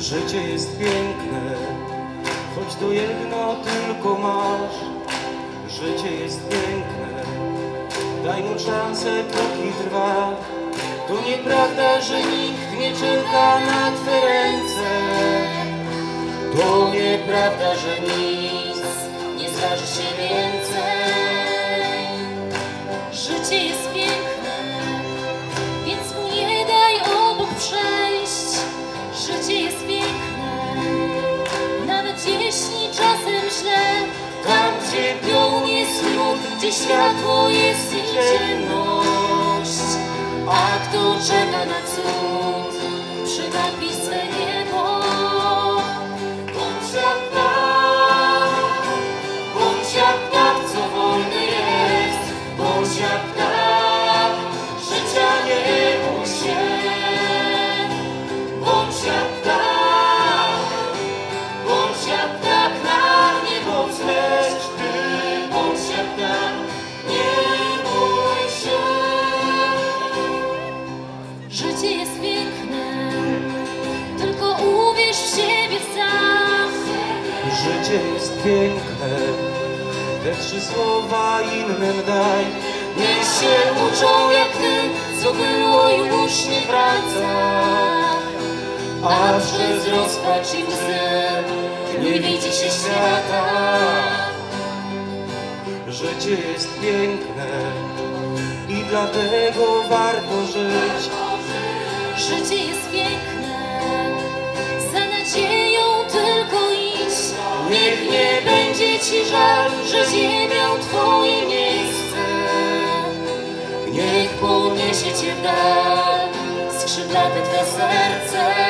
Życie jest piękne, choć to jedno tylko masz. Życie jest piękne, daj mu szansę, póki trwa. To nieprawda, że nikt nie czeka na twe ręce. To nieprawda, że nic nie zdarzy się więcej. Życie jest jest gdzie światło jest życie jest piękne. Te trzy słowa innym daj. Niech się uczą jak ty, co było już nie wraca. A przez rozpacz i łzy nie widzi się świata. Życie jest piękne i dlatego warto żyć. serce.